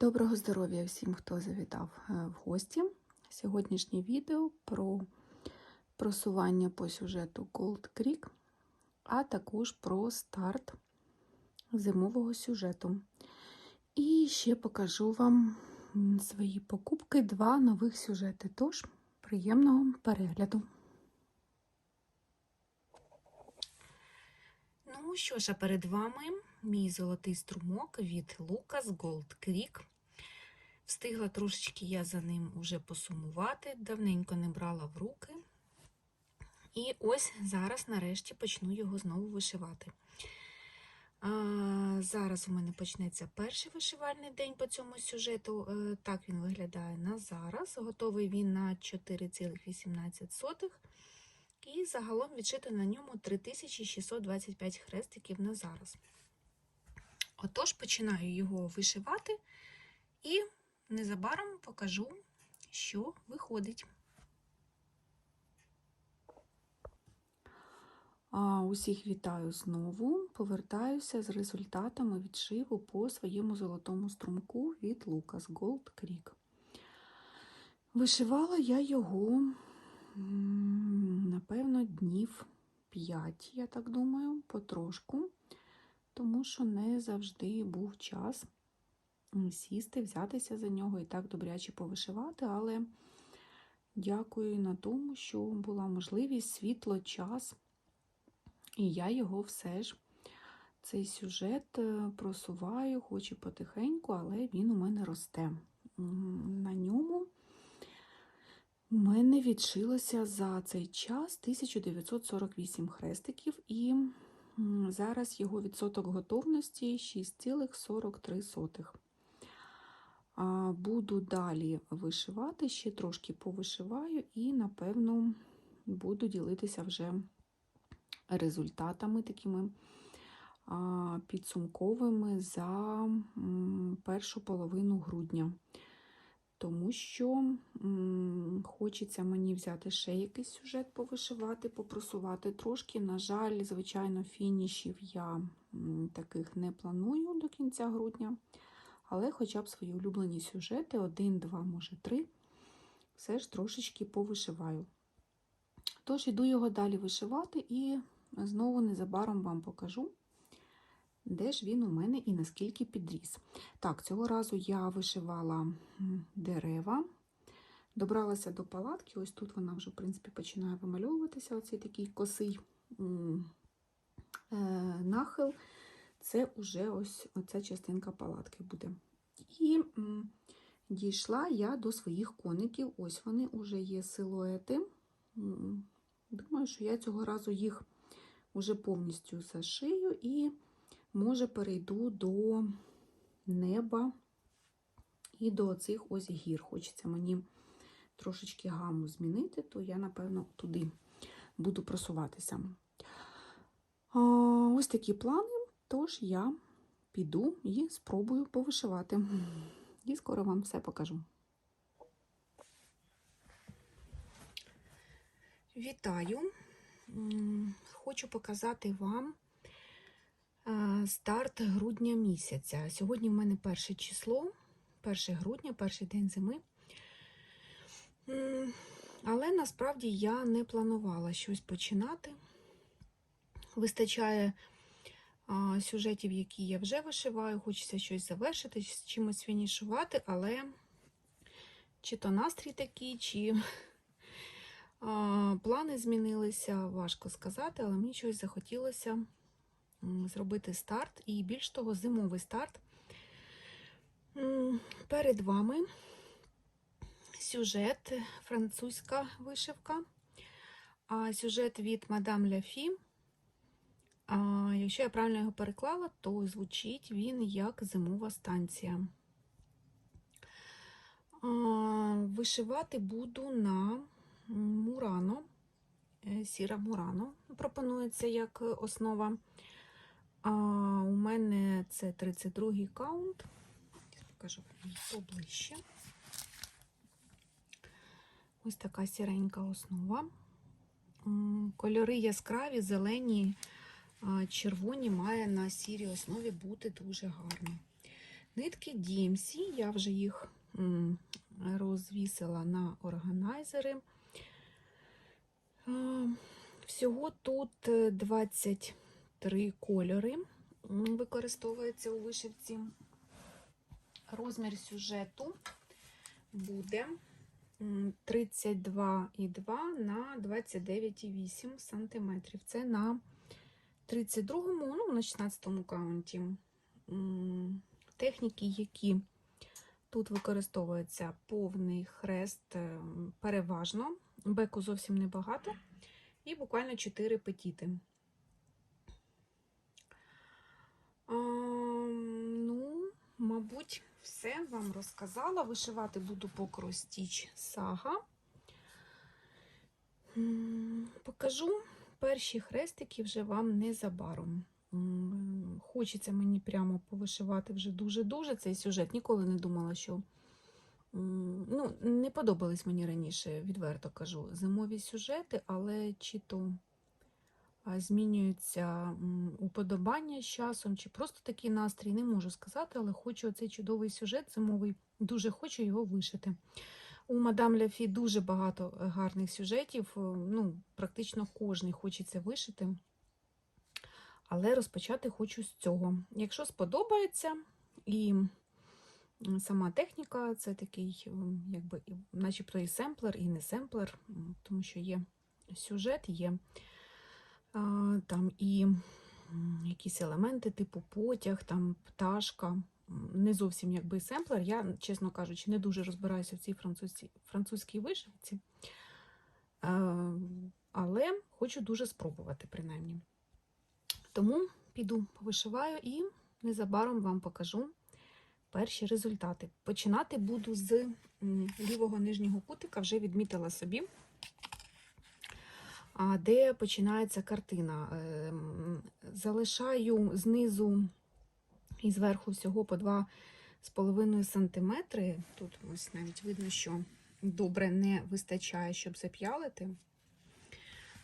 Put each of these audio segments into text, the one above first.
Доброго здоров'я всім, хто завітав е, в гості. Сьогоднішнє відео про просування по сюжету Gold Creek, а також про старт зимового сюжету. І ще покажу вам свої покупки, два нових сюжети. Тож, приємного перегляду. Ну що ж, а перед вами мій золотий струмок від Lucas Gold Creek. Встигла трошечки я за ним уже посумувати, давненько не брала в руки. І ось зараз, нарешті, почну його знову вишивати. А, зараз у мене почнеться перший вишивальний день по цьому сюжету. Е, Так він виглядає на зараз. Готовий він на 4,18. І загалом відшито на ньому 3625 хрестиків на зараз. Отож, починаю його вишивати і незабаром покажу, що виходить. А, Усіх вітаю знову. Повертаюся з результатами відшиву по своєму золотому струмку від Lucas Gold Creek. Вишивала я його, напевно, днів 5, я так думаю, потрошку, тому що не завжди був час сісти, взятися за нього і так добряче повишивати, але дякую на тому, що була можливість, світло, час, і я його все ж, цей сюжет е, просуваю, хоч і потихеньку, але він у мене росте. На ньому у мене відшилося за цей час 1948 хрестиків, і зараз його відсоток готовності 6,43. Буду далі вишивати, ще трошки повишиваю і, напевно, буду ділитися вже результатами такими підсумковими за першу половину грудня. Тому що хочеться мені взяти ще якийсь сюжет повишивати, попросувати трошки. На жаль, звичайно, фінішів я таких не планую до кінця грудня. Але хоча б свої улюблені сюжети, один, два, може три, все ж трошечки повишиваю. Тож іду його далі вишивати і знову незабаром вам покажу, де ж він у мене і наскільки підріс. Так, цього разу я вишивала дерева, добралася до палатки, ось тут вона вже, в принципі, починає вимальовуватися, оцей такий косий е, нахил. Це вже ось оця частинка палатки буде. І дійшла я до своїх коників. Ось вони вже є силуети. Думаю, що я цього разу їх вже повністю зашию і, може, перейду до неба і до цих ось гір. Хочеться мені трошечки гаму змінити, то я, напевно, туди буду просуватися. Ось такі плани. Тож я піду і спробую повишивати. І скоро вам все покажу. Вітаю! Хочу показати вам старт грудня місяця. Сьогодні в мене перше число, 1 грудня, перший день зими. Але насправді я не планувала щось починати. Вистачає сюжетів, які я вже вишиваю, хочеться щось завершити, з чимось фінішувати, але чи то настрій такий, чи плани змінилися, важко сказати, але мені щось захотілося зробити старт, і більш того, зимовий старт. Перед вами сюжет, французька вишивка, а сюжет від Мадам Ляфі. Якщо я правильно його переклала, то звучить він як зимова станція. Вишивати буду на Мурано, е, сіра Мурано пропонується як основа. А у мене це 32-й каунт. Покажу вам поближче. Ось така сіренька основа. Кольори яскраві, зелені, червоні має на сірій основі бути дуже гарно. Нитки DMC, я вже їх розвісила на органайзери. Всього тут е, 20 три кольори використовується у вишивці. Розмір сюжету буде 32,2 на 29,8 см. Це на 32-му, ну, на 16-му каунті. Техніки, які тут використовуються повний хрест, е, переважно, беку зовсім небагато, і буквально 4 петіти. Мабуть, все вам розказала. Вишивати буду по Кростіч Сага. Покажу перші хрестики вже вам незабаром. Хочеться мені прямо повишивати вже дуже-дуже цей сюжет. Ніколи не думала, що ну, не подобались мені раніше, відверто кажу, зимові сюжети, але чи то змінюються уподобання з часом, чи просто такий настрій, не можу сказати, але хочу оцей чудовий сюжет зимовий, дуже хочу його вишити. У мадам Ляфі дуже багато е, гарних сюжетів, е, ну, практично кожний хочеться вишити. Але розпочати хочу з цього. Якщо сподобається, і сама техніка, це такий, якби, начебто і семплер, і не семплер, тому що є сюжет, є там і якісь елементи, типу потяг, там пташка. Не зовсім якби семплер. Я, чесно кажучи, не дуже розбираюся в цій французькій, французькій вишивці. Але хочу дуже спробувати, принаймні. Тому піду повишиваю і незабаром вам покажу перші результати. Починати буду з лівого нижнього кутика, вже відмітила собі, де починається картина. Ем, Залишаю знизу і зверху всього по 2,5 см. Тут ось навіть видно, що добре не вистачає, щоб зап'ялити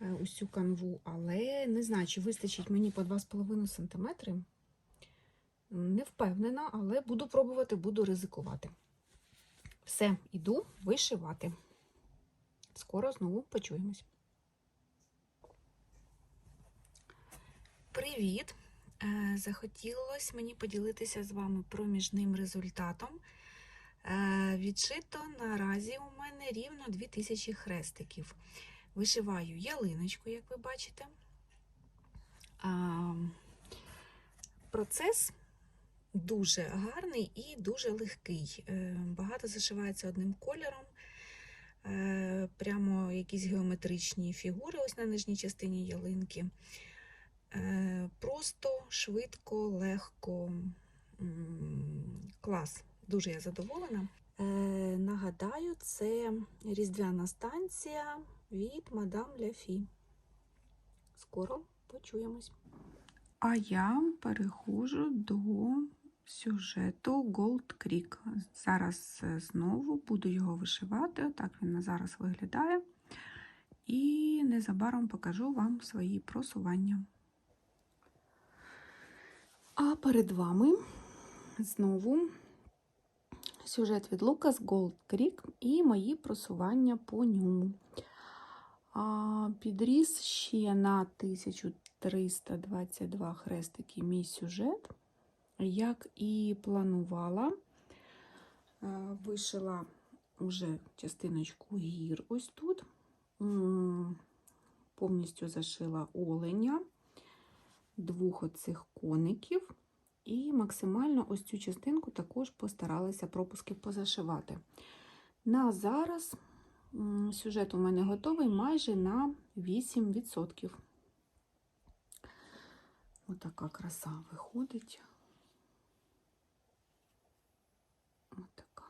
е, усю канву, але не знаю, чи вистачить мені по 2,5 см. Не впевнена, але буду пробувати, буду ризикувати. Все, іду вишивати. Скоро знову почуємось. Привіт! Е, Захотілося мені поділитися з вами проміжним результатом. Е, Відшито наразі у мене рівно 2000 хрестиків. Вишиваю ялиночку, як ви бачите. Процес дуже гарний і дуже легкий. Е, Багато зашивається одним кольором. Прямо якісь геометричні фігури ось на нижній частині ялинки. Е, Просто, швидко, легко. Клас. Дуже я задоволена. Е, Нагадаю, це різдвяна станція від мадам Ляфі. Скоро почуємось. А я переходжу до сюжету Gold Creek. Зараз е, знову буду його вишивати. Отак він на зараз виглядає. І незабаром покажу вам свої просування. А перед вами знову сюжет від Lucas Gold Creek і мої просування по ньому. Підріс ще на 1322 хрестики мій сюжет. Як і планувала, е, вишила вже частиночку гір ось тут, повністю зашила оленя, двох оцих коників, і максимально ось цю частинку також постаралася пропусків позашивати. На зараз сюжет у мене готовий майже на 8%. Отака краса виходить. Отака.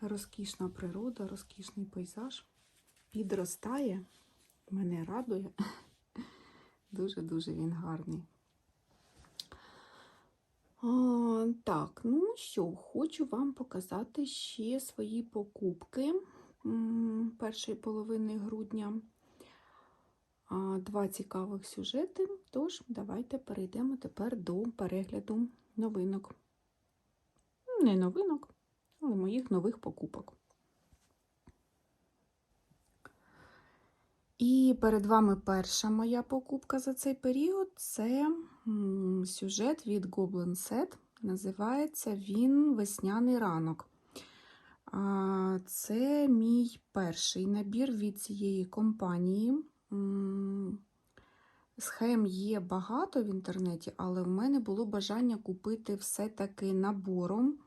Розкішна природа, розкішний пейзаж. Підростає, мене радує. Дуже-дуже він гарний. А, так, ну що, хочу вам показати ще свої покупки першої половини грудня. А, Два цікавих сюжети. Тож, давайте перейдемо тепер до перегляду новинок. Не новинок, але моїх нових покупок. І перед вами перша моя покупка за цей період це сюжет від Goblin Set. Називається він Весняний ранок. Це мій перший набір від цієї компанії. Схем є багато в інтернеті, але в мене було бажання купити все-таки набором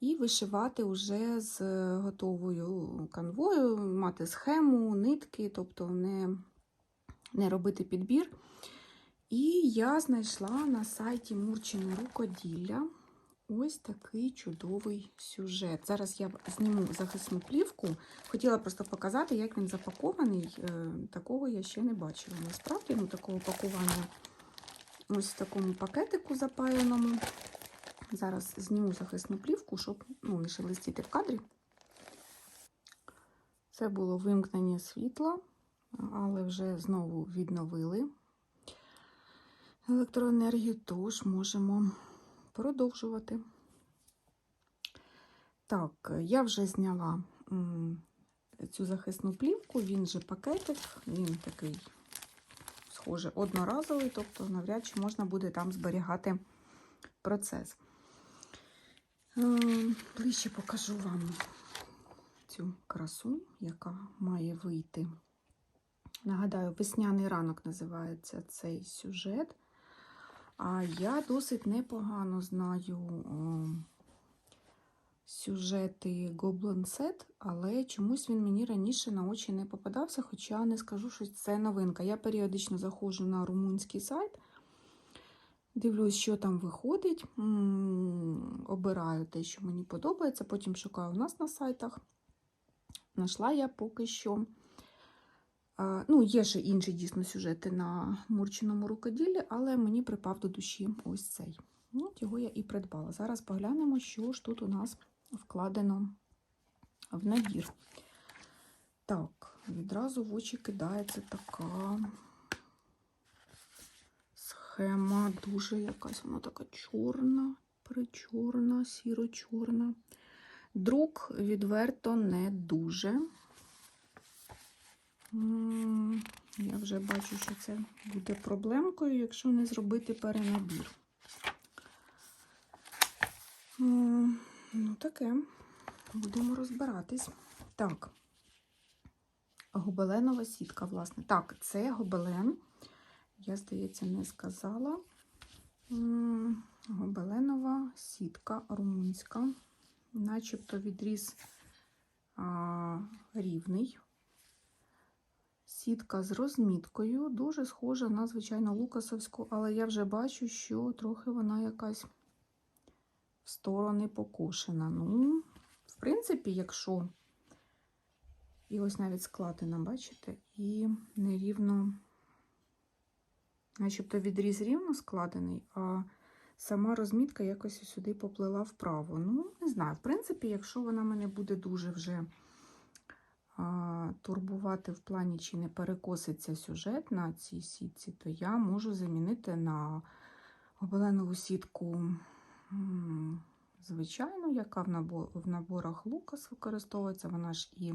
і вишивати вже з готовою канвою, мати схему, нитки, тобто не, не робити підбір. І я знайшла на сайті Мурчине рукоділля ось такий чудовий сюжет. Зараз я зніму захисну плівку. Хотіла просто показати, як він запакований. Е, Такого я ще не бачила. Насправді, ну, такого пакування ось в такому пакетику запаяному. Зараз зніму захисну плівку, щоб ну, не шелестіти в кадрі. Це було вимкнення світла, але вже знову відновили електроенергію, тож можемо продовжувати. Так, я вже зняла цю захисну плівку, він же пакетик, він такий, схоже, одноразовий, тобто навряд чи можна буде там зберігати процес. Е, Ближче покажу вам цю красу, яка має вийти. Нагадаю, весняний ранок називається цей сюжет. А я досить непогано знаю о, сюжети Goblin Set, але чомусь він мені раніше на очі не попадався, хоча не скажу, що це новинка. Я періодично заходжу на румунський сайт, дивлюсь, що там виходить, обираю те, що мені подобається, потім шукаю у нас на сайтах. Знайшла я поки що. Ну, є ще інші дійсно сюжети на мурчиному рукоділлі, але мені припав до душі ось цей. Ну, от Його я і придбала. Зараз поглянемо, що ж тут у нас вкладено в набір. Так, відразу в очі кидається така схема, дуже якась вона така чорна, причорна, сіро-чорна. Друк відверто не дуже. Я вже бачу, що це буде проблемкою, якщо не зробити перенабір. Ну, таке. Будемо розбиратись. Так. Гобеленова сітка, власне. Так, це гобелен. Я, здається, не сказала. Гобеленова сітка румунська. Начебто відріз а, рівний. Сітка з розміткою, дуже схожа на звичайно лукасовську, але я вже бачу, що трохи вона якась в сторони покошена. Ну, в принципі, якщо і ось навіть складена, бачите, і нерівно, начебто відріз рівно складений, а сама розмітка якось сюди поплила вправо. Ну, не знаю, в принципі, якщо вона мене буде дуже вже турбувати в плані, чи не перекоситься сюжет на цій сітці, то я можу замінити на гобеленову сітку звичайну, яка в наборах Лукас використовується. Вона ж і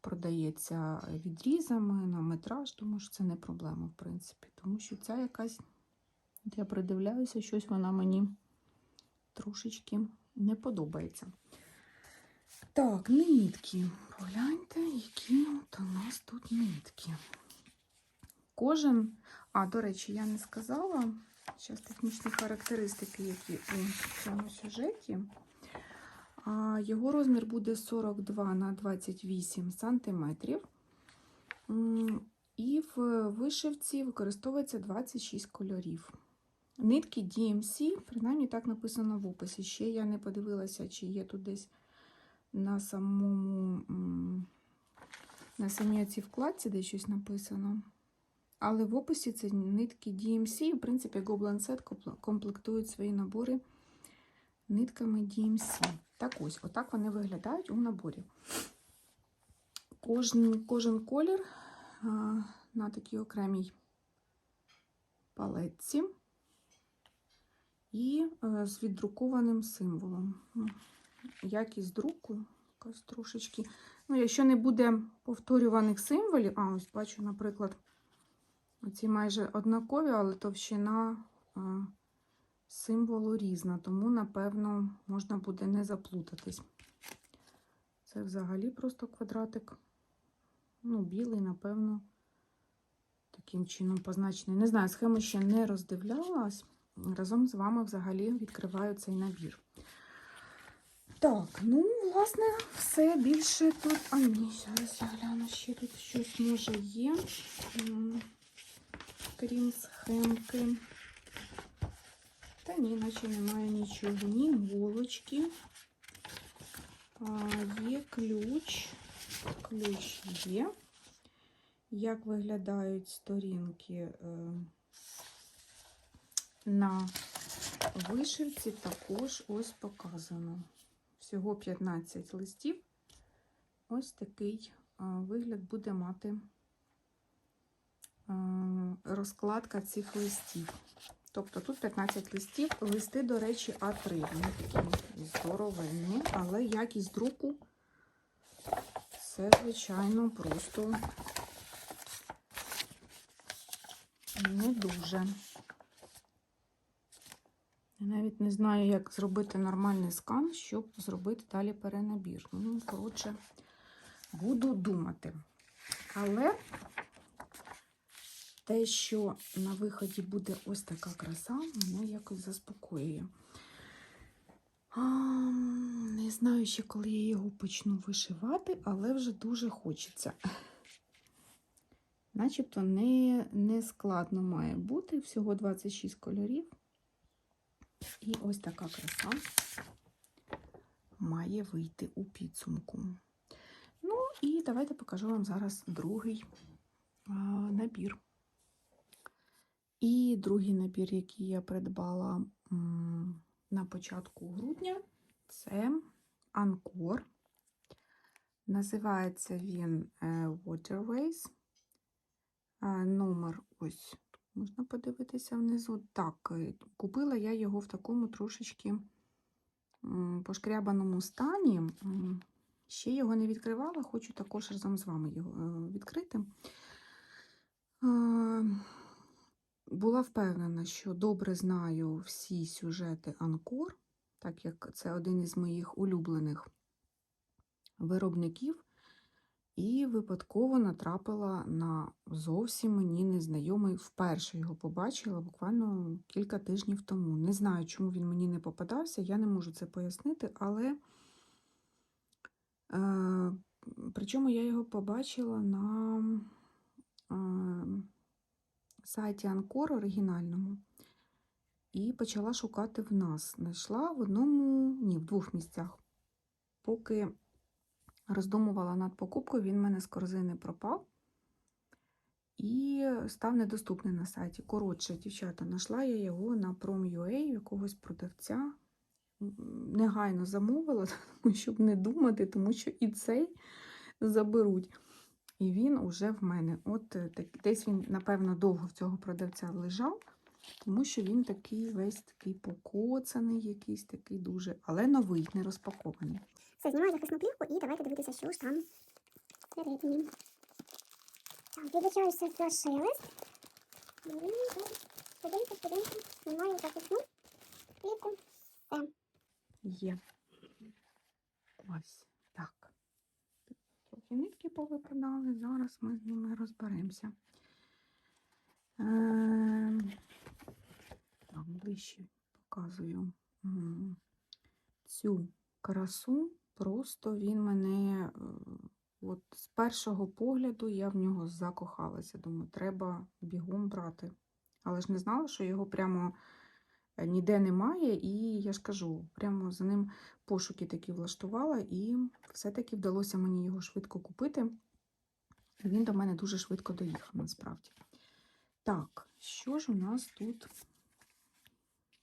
продається відрізами на метраж, тому що це не проблема, в принципі. Тому що ця якась, я придивляюся, щось вона мені трошечки не подобається. Так, нитки. Погляньте, які у нас тут нитки. Кожен, а, до речі, я не сказала, зараз технічні характеристики, які у цьому сюжеті. Його розмір буде 42 на 28 сантиметрів. І в вишивці використовується 26 кольорів. Нитки DMC, принаймні так написано в описі. Ще я не подивилася, чи є тут десь на самому, на самій цій вкладці де щось написано. Але в описі це нитки DMC. В принципі, Goblin Set комплектують свої набори нитками DMC. Так ось, отак вони виглядають у наборі. Кожен, кожен колір а, на такій окремій палетці. і е, з віддрукованим символом. Ну, Якість друку якась трошечки. Ну, якщо не буде повторюваних символів, а ось бачу, наприклад, ці майже однакові, але товщина е, символу різна, тому, напевно, можна буде не заплутатись. Це взагалі просто квадратик. Ну, білий, напевно, таким чином позначений. Не знаю, схему ще не роздивлялась. Разом з вами взагалі відкриваю цей набір. Так, ну, власне, все більше тут. А ні, зараз я гляну, ще тут щось може є. Крім схемки. Та ні, наче немає нічого. Ні голочки. А, є ключ. Ключ є. Як виглядають сторінки е, на вишивці, також ось показано. Всього 15 листів. Ось такий вигляд буде мати е, розкладка цих листів. Тобто тут 15 листів, листи, до речі, А3. Вони такі здоровенні, але якість друку це, звичайно, просто не дуже. Я навіть не знаю, як зробити нормальний скан, щоб зробити далі перенабір. Ну, коротше, буду думати. Але те, що на виході буде ось така краса, мене якось заспокоює. А, не знаю ще, коли я його почну вишивати, але вже дуже хочеться. Начебто не, не складно має бути, всього 26 кольорів. І ось така краса має вийти у підсумку. Ну, і давайте покажу вам зараз другий а, набір. І другий набір, який я придбала на початку грудня, це Анкор. Називається він е, Waterways. Е, Номер ось можна подивитися внизу. Так, е, купила я його в такому трошечки пошкрябаному стані. Ще його не відкривала, хочу також разом з вами його відкрити. Була впевнена, що добре знаю всі сюжети Анкор, так як це один із моїх улюблених виробників, і випадково натрапила на зовсім мені незнайомий. Вперше його побачила буквально кілька тижнів тому. Не знаю, чому він мені не попадався, я не можу це пояснити, але е, причому я його побачила на сайті Анкор оригінальному і почала шукати в нас. Знайшла в одному, ні, в двох місцях. Поки роздумувала над покупкою, він в мене з корзини пропав і став недоступний на сайті. Коротше, дівчата, знайшла я його на Prom.ua якогось продавця. Негайно замовила, тому щоб не думати, тому що і цей заберуть. І він уже в мене. От е, десь він, напевно, довго в цього продавця лежав, тому що він такий весь такий покоцаний, якийсь такий дуже, але новий, не розпакований. Все, знімаю захисну плівку і давайте дивитися, що ж там всередині. Так, відзначаюся за шелест. Студенька, студенька, знімаю захисну плівку. Все. Є. Ось. Трохи нитки повипадали, зараз ми з ними розберемося. Ем, Так, ближче показую цю красу. Просто він мене, е, от з першого погляду я в нього закохалася. Думаю, треба бігом брати. Але ж не знала, що його прямо е, ніде немає, і я ж кажу, прямо за ним пошуки такі влаштувала, і все-таки вдалося мені його швидко купити. Він до мене дуже швидко доїхав, насправді. Так, що ж у нас тут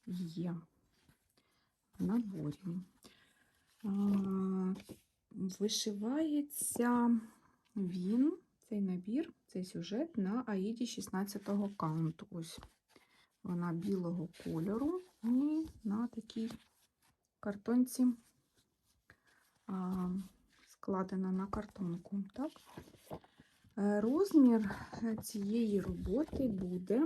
є в наборі? Вишивається він, цей набір, цей сюжет на Аїді 16-го каунту. Ось Вона білого кольору і на такій картонці а, складена на картонку. Так? Е, Розмір цієї роботи буде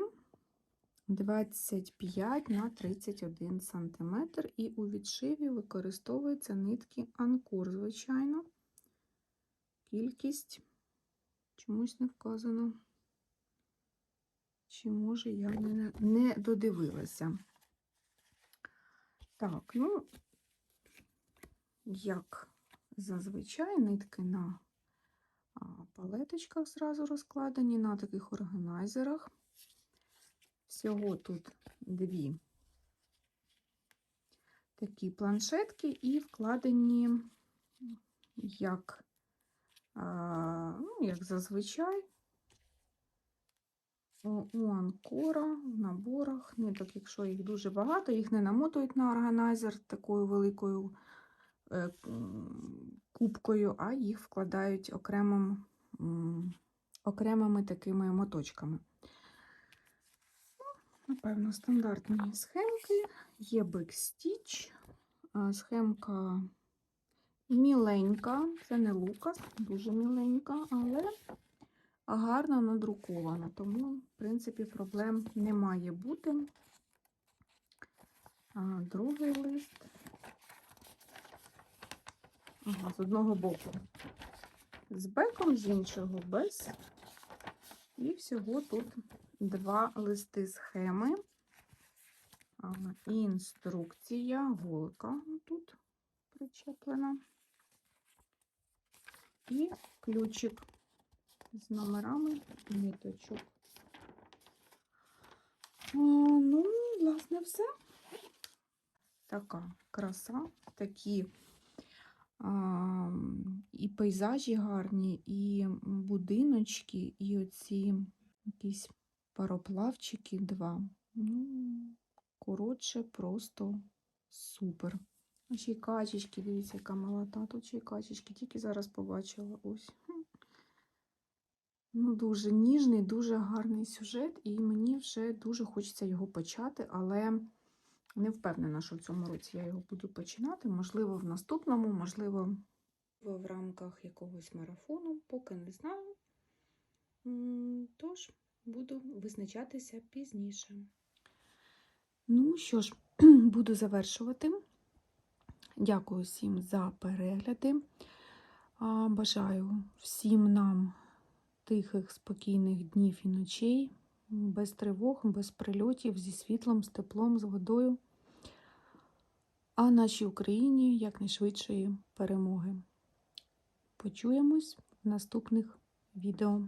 25 на 31 см, і у відшиві використовуються нитки анкор, звичайно. Кількість чомусь не вказано. Чи може я не, не додивилася. Так, ну, як зазвичай, нитки на палеточках зразу розкладені, на таких органайзерах. Всього тут дві такі планшетки і вкладені, як, ну, як зазвичай, у, анкора в наборах. Ниток, якщо їх дуже багато, їх не намотують на органайзер такою великою е, кубкою, а їх вкладають окремим, окремими такими моточками. Напевно, стандартні схемки. Є бекстіч. а, Схемка міленька, це не лукас, дуже міленька, але гарно надрукована, тому, в принципі, проблем не має бути. А, Другий лист. Ага, з одного боку з беком, з іншого без. І всього тут два листи схеми, інструкція, голка тут причеплена, і ключик з номерами ниточок. А, ну, власне, все. Така краса, такі а, і пейзажі гарні, і будиночки, і оці якісь пароплавчики два. Ну, коротше, просто супер. Ще й качечки, дивіться, яка молота. Тут ще й качечки, тільки зараз побачила. Ось. Ну, дуже ніжний, дуже гарний сюжет, і мені вже дуже хочеться його почати, але не впевнена, що в цьому році я його буду починати. Можливо, в наступному, можливо, в рамках якогось марафону, поки не знаю. Тож буду визначатися пізніше. Ну що ж, буду завершувати. Дякую всім за перегляди. Бажаю всім нам тихих, спокійних днів і ночей, без тривог, без прильотів, зі світлом, з теплом, з водою. А нашій Україні якнайшвидшої перемоги. Почуємось в наступних відео.